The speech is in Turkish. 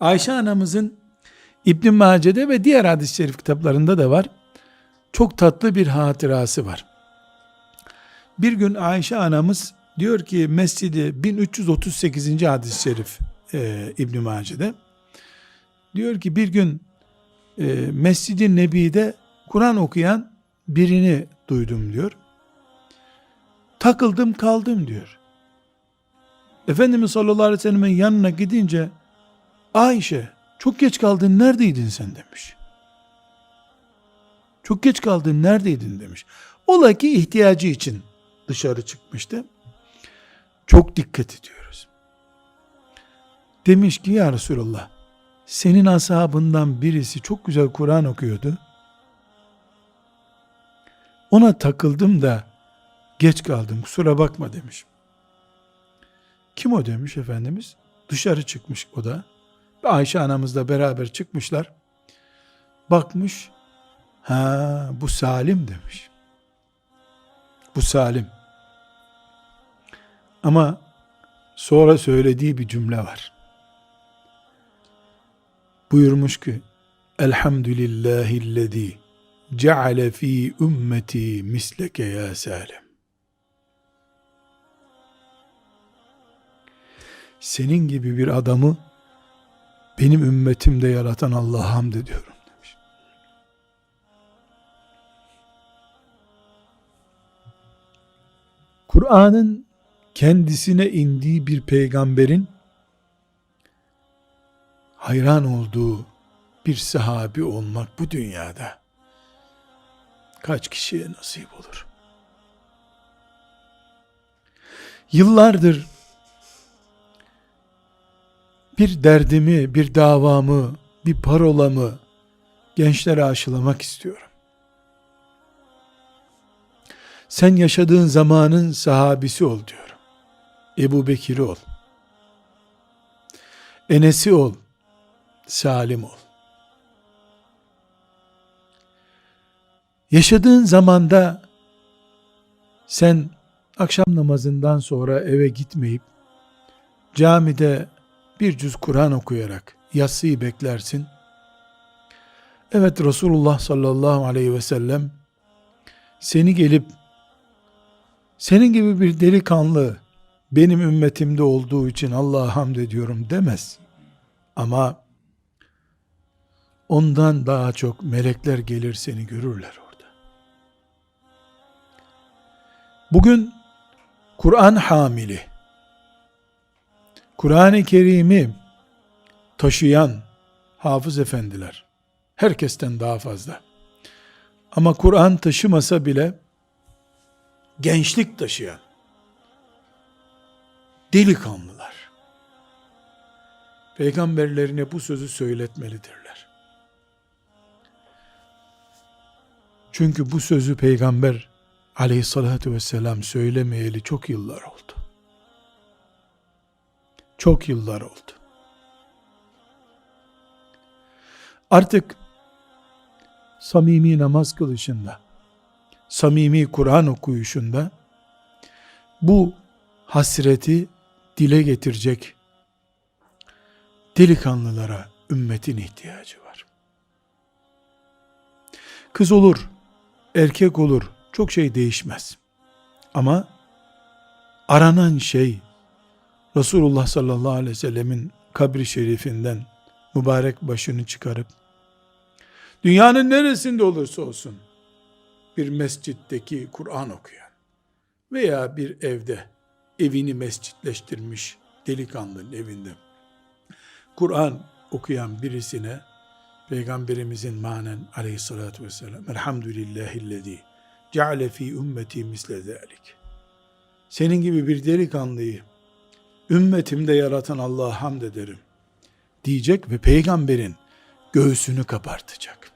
Ayşe anamızın İbn Mace'de ve diğer hadis-i şerif kitaplarında da var. Çok tatlı bir hatırası var. Bir gün Ayşe anamız diyor ki Mescidi 1338. hadis-i şerif e, İbn Mace'de diyor ki bir gün e, Mescid-i Nebi'de Kur'an okuyan birini duydum diyor. Takıldım kaldım diyor. Efendimiz sallallahu aleyhi ve sellem'in yanına gidince Ayşe çok geç kaldın neredeydin sen demiş. Çok geç kaldın neredeydin demiş. Ola ki ihtiyacı için dışarı çıkmıştı. Çok dikkat ediyoruz. Demiş ki ya Resulallah senin ashabından birisi çok güzel Kur'an okuyordu. Ona takıldım da geç kaldım kusura bakma demiş. Kim o demiş Efendimiz? Dışarı çıkmış o da. Ayşe anamızla beraber çıkmışlar. Bakmış. Ha bu Salim demiş. Bu Salim. Ama sonra söylediği bir cümle var. Buyurmuş ki Elhamdülillahillezî ceale fi ümmeti misleke ya Salim. Senin gibi bir adamı benim ümmetimde yaratan Allah'a hamd ediyorum demiş. Kur'an'ın kendisine indiği bir peygamberin hayran olduğu bir sahabi olmak bu dünyada kaç kişiye nasip olur? Yıllardır bir derdimi, bir davamı, bir parolamı gençlere aşılamak istiyorum. Sen yaşadığın zamanın sahabisi ol diyorum. Ebu Bekir'i ol. Enes'i ol. Salim ol. Yaşadığın zamanda sen akşam namazından sonra eve gitmeyip camide bir cüz Kur'an okuyarak yatsıyı beklersin. Evet Resulullah sallallahu aleyhi ve sellem seni gelip senin gibi bir delikanlı benim ümmetimde olduğu için Allah'a hamd ediyorum demez. Ama ondan daha çok melekler gelir seni görürler orada. Bugün Kur'an hamili, Kur'an-ı Kerim'i taşıyan hafız efendiler, herkesten daha fazla. Ama Kur'an taşımasa bile gençlik taşıyan delikanlılar peygamberlerine bu sözü söyletmelidirler. Çünkü bu sözü peygamber aleyhissalatü vesselam söylemeyeli çok yıllar oldu. Çok yıllar oldu. Artık samimi namaz kılışında, samimi Kur'an okuyuşunda bu hasreti dile getirecek delikanlılara ümmetin ihtiyacı var. Kız olur, erkek olur, çok şey değişmez. Ama aranan şey Resulullah sallallahu aleyhi ve sellemin kabri şerifinden mübarek başını çıkarıp dünyanın neresinde olursa olsun bir mescitteki Kur'an okuyan veya bir evde evini mescitleştirmiş delikanlının evinde Kur'an okuyan birisine Peygamberimizin manen aleyhissalatü vesselam Elhamdülillahillezî ceale fî ümmeti misle zâlik. Senin gibi bir delikanlıyı ümmetimde yaratan Allah'a hamd ederim diyecek ve peygamberin göğsünü kabartacak.